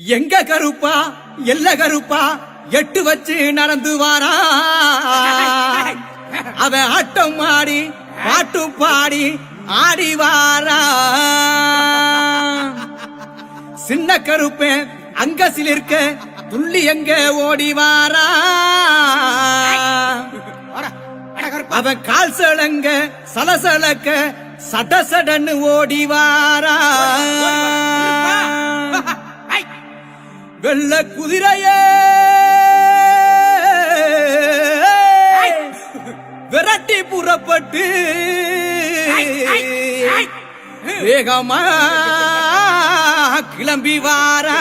எங்க கருப்பா? எல்ல கருப்பா? எட்டு வச்சு நடந்து வாரா. அவ ஆட்டம் ஆடி பாட்டு பாடி ஆடி வாரா. சின்ன கருப்பே அங்க சிலிருக்க துள்ளி எங்க ஓடி வாரா. அவன் கால் சலங்க சலசலக்க சட சடன்னு ஓடி வாரா. வெள்ள குதிரையே. விரட்டி புறப்பட்டு வேகமா கிளம்பி வாரா.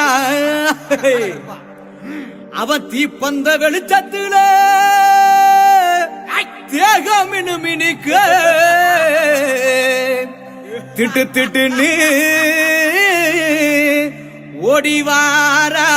அவன் தீப்பந்த வெளிச்சத்துல தேகம் மினுமினுக்க திட்டு திட்டுன்னு ஓடி ஓடிவாரா?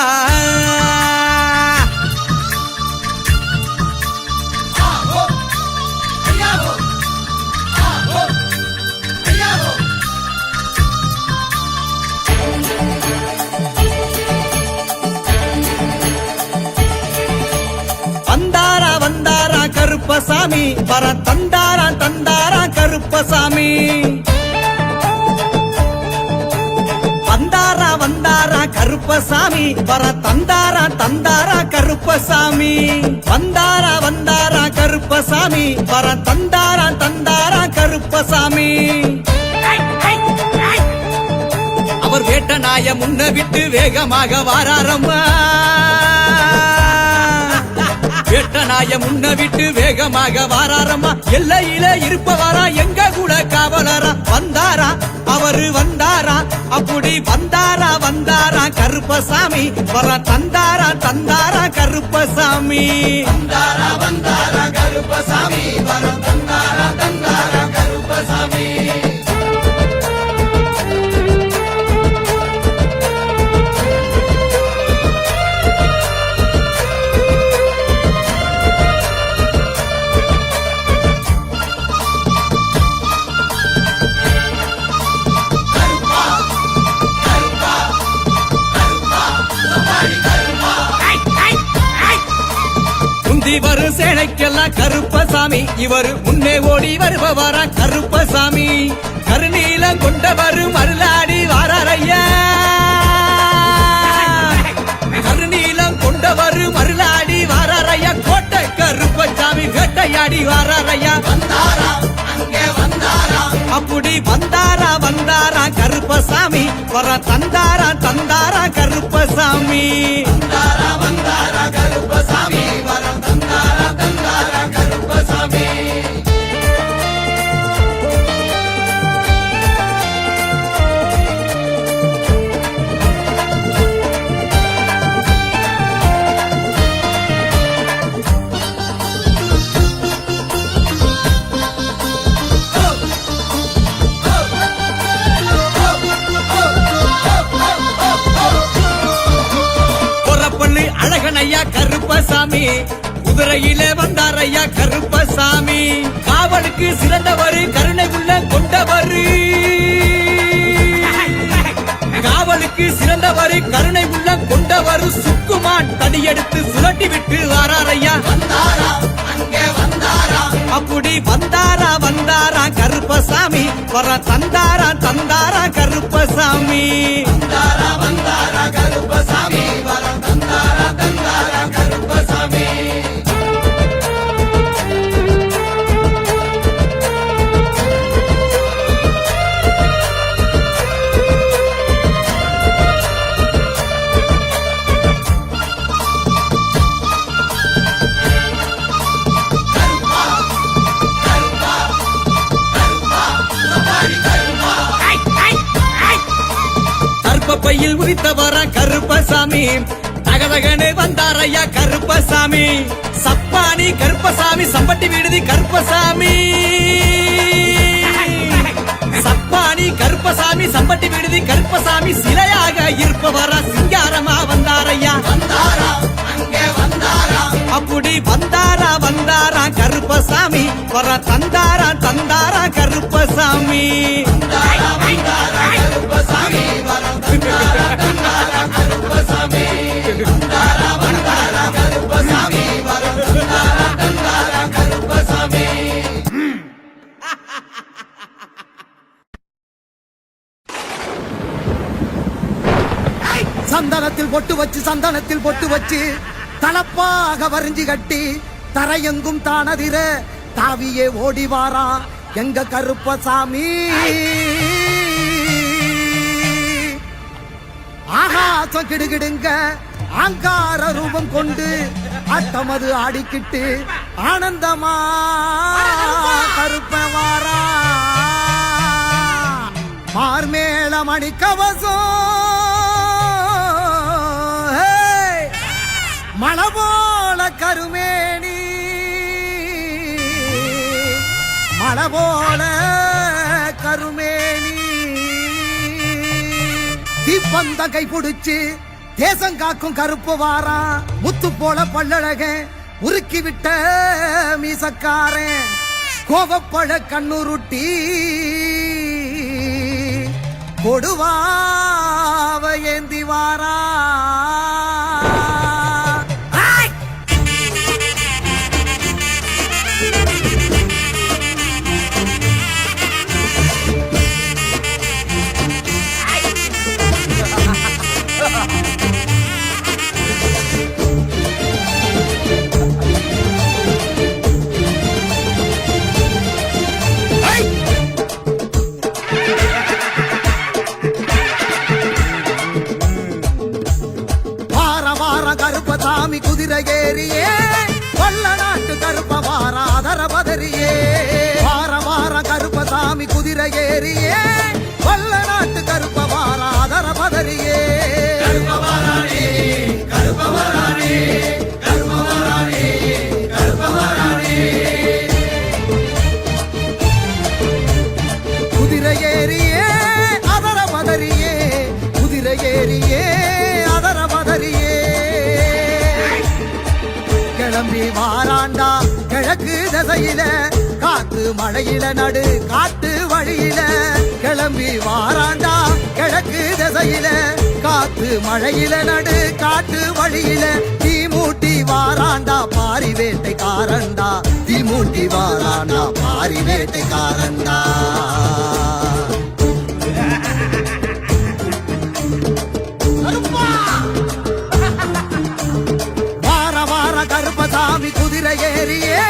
வந்தாரா வந்தாரா கருப்பசாமி. வர தந்தாரா தந்தாரா கருப்பசாமி. கருப்பசாமி. வர தந்தாரா தந்தாரா கருப்பசாமி. வந்தாரா வந்தாரா கருப்பசாமி. வர தந்தாரா தந்தாரா கருப்பசாமி. அவர் வேட்ட நாய முன்ன விட்டு வேகமாக வாராரம்மா. வேட்ட நாய முன்ன விட்டு வேகமாக வாராரம்மா. எல்லையில இருப்பவாரா எங்க கூட காவலரா? வந்தாரா அவரு வந்தாரா? அப்படி வந்தாரா வந்தாரா? கருப்பசாமி. வர தந்தாரா தந்தாரா கருப்பசாமி. வந்தாரா வந்தாரா கருப்பசாமி. வர வரும் கருப்பசாமி. இவர் முன்னே ஓடி வருபவாரா கருப்பசாமி. கருநீலம் கொண்டவர் மருளாடி வாராரையா கருநீலம் கொண்டவர் மருளாடி வாராரையா கோட்டை கருப்பசாமி வேட்டையாடி வாராரையா வந்தாரா அங்கே வந்தாரா அப்படி வந்தாரா வந்தாரா கருப்பசாமி. வர தந்தாரா தந்தாரா கருப்பசாமி வந்தாரா வந்தாரா கருப்பசாமி. சாமி. குதிரையிலே வந்தார் ஐயா கருப்பசாமி. காவலுக்கு சிறந்தவர் கருணை உள்ள கொண்டவர். காவலுக்கு சிறந்தவர் கருணை உள்ள கொண்டவர். சுக்குமான் தடியெடுத்து சுழட்டி விட்டு வாரார் வந்தாரா அங்கே வந்தாரா அப்படி வந்தாரா வந்தாரா கருப்பசாமி. வர தந்தாரா தந்தாரா கருப்பசாமி. கருப்பையில் உரித்தவர கருப்பசாமி? தகதகனே வந்தாரையா கருப்பசாமி. சப்பானி கருப்பசாமி சம்பட்டி விடுதி கருப்பசாமி. சப்பானி கருப்பசாமி சம்பட்டி விடுதி கருப்பசாமி சிலையாக இருப்பவரா சிங்காரமா வந்தாரா வந்தாரா? அப்படி வந்தாரா வந்தாரா கருப்பசாமி. வர தந்தாரா தந்தாரா கருப்பசாமி. வந்தாரா வந்தாரா கருப்பசாமி. வர மொட்டு பொட்டு வச்சு சந்தனத்தில் பொட்டு வச்சு தலப்பாக வரிஞ்சு கட்டி தரையெங்கும் தானதிர தாவியே ஓடி வாரா எங்க கருப்பசாமி. ஆகாசம் கிடுகிடுங்க ஆங்கார ரூபம் கொண்டு அத்தமது ஆடிக்கிட்டு ஆனந்தமா கருப்ப வாரா. மார்மேள மணிக்கவசம். மலபோல கருமேனி. மலபோல கருமேனி. தீப்பந்த கை பிடிச்சு தேசம் காக்கும் கருப்பு வாரா முத்து போல பல்லழக உருக்கி விட்ட மீசக்காரன் கோவப்பழ கண்ணுருட்டி கொடுவாவ ஏந்தி வாரா. சாமி குதிரை ஏறியே. மாறாண்டா. கிழக்கு திசையில காத்து மழையில நடு காட்டு வழியில. கிளம்பி வாராண்டா. கிழக்கு திசையில காத்து மழையில நடு காட்டு வழியில. தீ மூட்டி வாராண்டா பாரி வேட்டைக்காரண்டா தீ மூட்டி வாராண்டா பாரி வேட்டைக்காரண்டா ஏறியே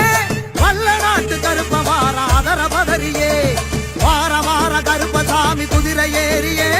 வல்ல நாட்டு கருப்ப வார அதர பதறியே வார வார கருப்பசாமி குதிரை ஏறியே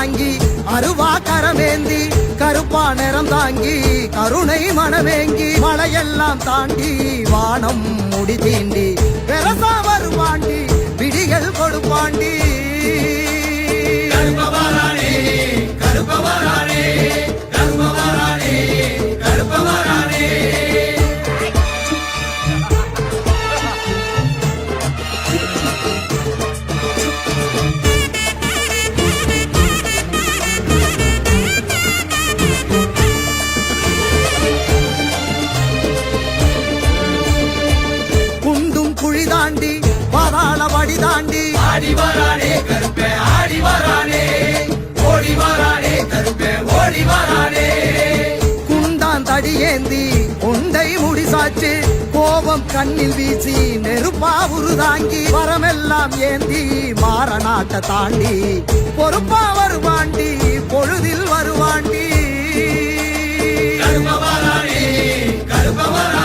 தாங்கி அருவா கரமேந்தி கருப்பா நிறம் தாங்கி கருணை மனமேங்கி மலையெல்லாம் தாண்டி வானம் முடி தீண்டி பெரசா வருவாண்டி விடிகள் கொடுப்பாண்டி. கருப்ப ஆடி வரானே கருப்பே ஆடி வரானே. ஓடி வரானே கருப்பே ஓடி வரானே. குண்டான் தடியேந்தி உண்டை முடிசாச்சு. கோபம் கண்ணில் வீசி நெருப்பா உருதாங்கி வரமெல்லாம் ஏந்தி மாறநாட்ட தாண்டி பொறுப்பா வருவாண்டி பொழுதில் வருவாண்டி. கருப்பவரானே கருப்பவரா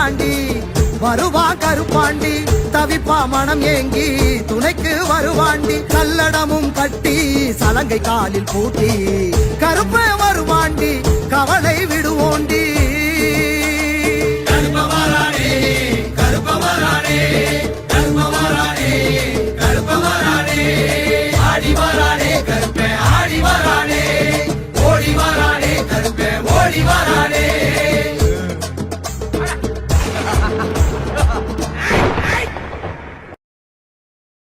தாண்டி வருவா கருப்பாண்டி தவிப்பா மனம் ஏங்கி துணைக்கு வருவாண்டி கல்லடமும் கட்டி சலங்கை காலில் பூட்டி கருப்ப வருவாண்டி கவலை விடுவோண்டி.